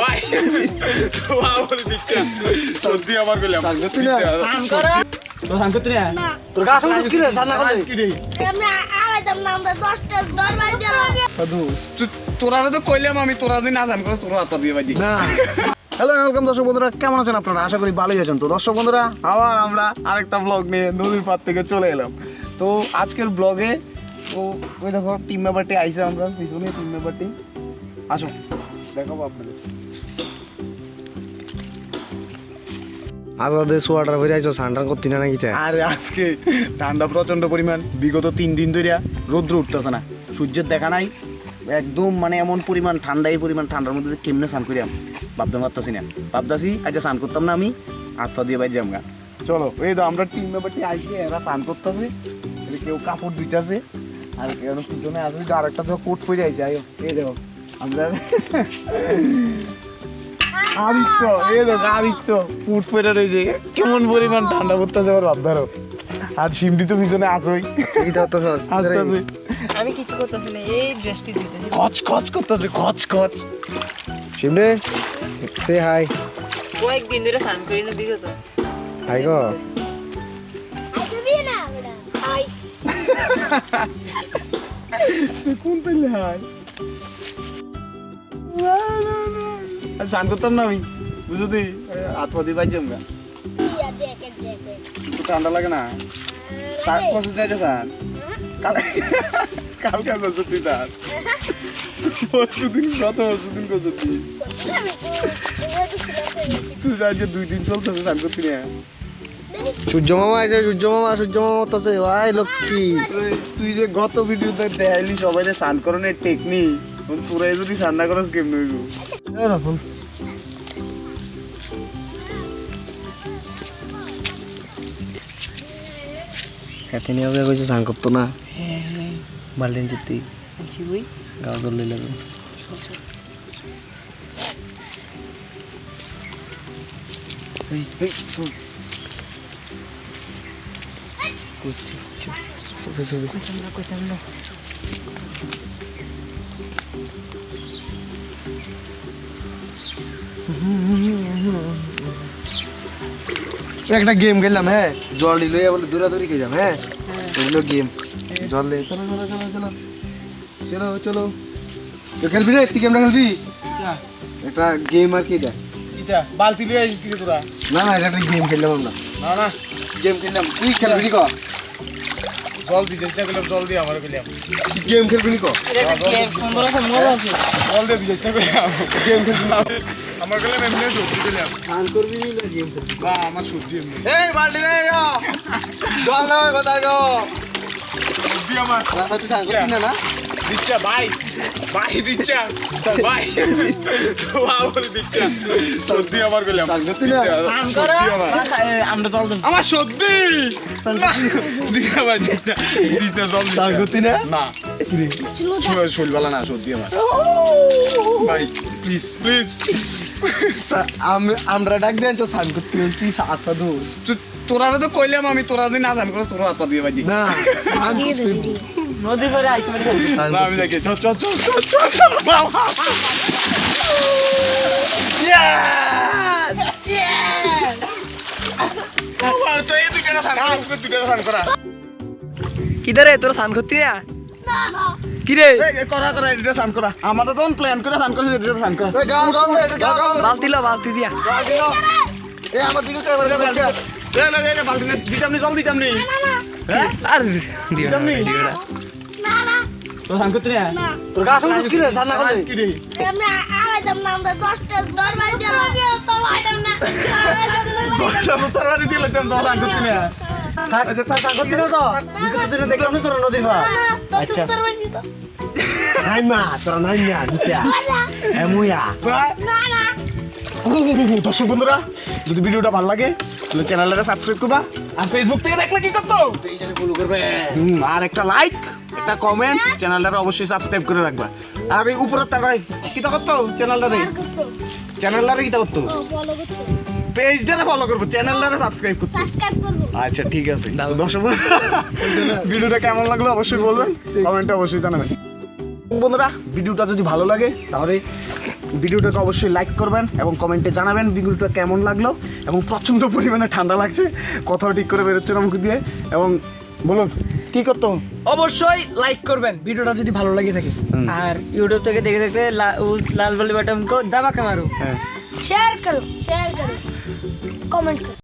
ভাই। সত্যি আমার। তোরা তো কইলাম আমি তোরা যদি না জান করে তোরা হাত দিয়ে বাজি হ্যালো ওয়েলকাম দর্শক বন্ধুরা কেমন আছেন আপনারা? আশা করি ভালোই আছেন। তো দর্শক বন্ধুরা আবার আমরা আরেকটা ব্লগ নিয়ে নদীর পার থেকে চলে এলাম। তো আজকের ব্লগে তো ওই দেখো টিম মেম্বারটি আইসে আমরা পিছনে টিম মেম্বারটি আসো। দেখাবো আপনাদের আর সোয়াটার ভরে আইছো সান্ডার করতে না নাকি আর আজকে ঠান্ডা প্রচণ্ড পরিমাণ। বিগত তিন দিন ধরে রৌদ্র উঠতেছে না। সূর্যের দেখা নাই। একদম মানে এমন পরিমাণ ঠান্ডাই পরিমাণ ঠান্ডার মধ্যে কেমনে স্নান করিয়াম? ভাবতে পারতাছি না। ভাবতাছি আজ স্নান করতাম না আমি পা দিয়ে বাইরে গা চলো এই তো আমরা টিম মেম্বারটি আইসে এরা স্নান করতেছে। কেউ কাপড় ধুইতেছে। আর কেউ পিছনে আসবে তো কোট পরে আইছে আয়ো। এই দেখো। আদিত্য এই দেখো আদিত্য কোট পরে রয়েছে। কেমন পরিমাণ ঠান্ডা পড়তেছে আমার আর সিমটি তো পিছনে আসোই আমি কিছু করতেছি না এই ড্রেসটি দিতেছি। খচ খচ করতেছে খচ খচ। শিমরে সে হাই কয়েকদিন ধরে স্নান করি না বিগত হাই গো। কোন পেলে হাই? স্নান করতাম না আমি বুঝো তুই? হাত পা দিয়ে দেখে একটু ঠান্ডা লাগে না? বছর দিয়েছে স্যার? কাল কালকে করছ তুই স্যার। পরশু দিন গত পরশু তুই তুই আজকে দুই দিন চলতেছে স্নান করতি না সূর্য মামা আইছে সূর্য মামা সূর্য মামা তো ওয়াই লক্ষ্মী। তুই- তুই যে গত ভিডিওতে দেখাইলি সবাই যে স্নান করণের টেকনিক তোরা যদি না করস কেমন হইব এতে নিয়ে হবে কইছে সান করতো না বাল্টিন চিত্তি গাও দল লাগবে কইতাম না কইতাম না একটা গেম খেললাম হ্যাঁ। জল দিল বলে দৌড়াদৌড়ি খেলাম হ্যাঁ। ওগুলো গেম জল দে চলো চলো চলো চলো। চলো চলো। তো খেলবি রে? তুই গেমটা খেলবি? একটা গেম আর কি এটা ইটা বালতি লিয়ে আইছিস কি তোরা? না না এটা একটা গেম খেললাম আমরা। না না। গেম খেললাম। তুই খেলবি নি কর জল দিয়ে চেষ্টা করলাম জল দিয়ে আমার করলাম গেম খেলবি নি কর গেম সুন্দর আছে মজা আছে। জল দিয়ে চেষ্টা করলাম। গেম খেলবি না আমার করলাম এমনি গান করবি না গেম খেলবি বা আমার সত্যি এমনি। এই বাল্টি নে জল না গো। সত্যি আমার। রাস্তা তুই না না? দিচ্ছা ভাই ভাই দিচ্ছা। ভাই বাবুল দিচ্ছা। সত্যি আমার সত্যি আমার। আমরা জল আমার সত্যি দিচ্ছা ভাই দিচ্ছা দিচ্ছা জল সান না। না শৈলবেলা না সত্যি আমার। ভাই প্লিজ প্লিজ আমরা ডাক দেন তো সান করতে বলছি আত্মা দু তোরা তো কইলাম আমি তোরা যদি না জান করে তোরা পা দিয়ে বাজি না সান নদী করে। সান আমি দেখে চ চ চ চ চ চ বাবা বাবা, তো এই দুইটা সান করা দুইটা সান করা। কিদারে তোর স্নান করতি না। কিরে? করা করা এটা সান করা। আমরা তখন প্ল্যান করে সান করে। এটা সান করা বালতি লো বালতি দিয়া। এই আমার দিকে ক্যামেরা বলছে এই লাগে এই বালতি দিতাম নি জল দিতাম নি। হ্যাঁ আর দিতাম নি না। না। তো সান করতে না? তোর গা আসলে কি রে সান না করলে। কি রে আমি আড়াইতাম না আমরা দশটা দরবার দিয়ে তো আইতাম না দশটা বছর বাড়ি দিয়ে তো সান করতে না? তোর তোর দর্শক বন্ধুরা যদি ভিডিওটা ভালো লাগে তাহলে চ্যানেলটা সাবস্ক্রাইব করবা। আর ফেসবুক থেকে দেখলে কি করতো? আর একটা লাইক একটা কমেন্ট চ্যানেলটা অবশ্যই সাবস্ক্রাইব করে রাখবা। আর এই উপরের তাকাই কিটা করতো? করতো? চ্যানেলটারে কিটা করতো। পেজটারে ফলো করব চ্যানেলটারে সাবস্ক্রাইব করতো সাবস্ক্রাইব করব। আচ্ছা ঠিক আছে। দর্শক ভিডিওটা কেমন লাগল অবশ্যই বলবেন কমেন্টে অবশ্যই জানাবেন। বন্ধুরা ভিডিওটা যদি ভালো লাগে তাহলে ভিডিওটাকে অবশ্যই লাইক করবেন এবং কমেন্টে জানাবেন ভিডিওটা কেমন লাগল এবং প্রচণ্ড পরিমাণে ঠান্ডা লাগছে কথাও ঠিক করে বেরোচ্ছে না মুখ দিয়ে এবং বলুন কি করতো? অবশ্যই লাইক করবেন ভিডিওটা যদি ভালো লাগে থাকে। আর ইউটিউব থেকে দেখে দেখতে লা- লাল বালি বাটন কো দাবা মারো। হ্যাঁ। शेयर करो शेयर करो कमेंट करो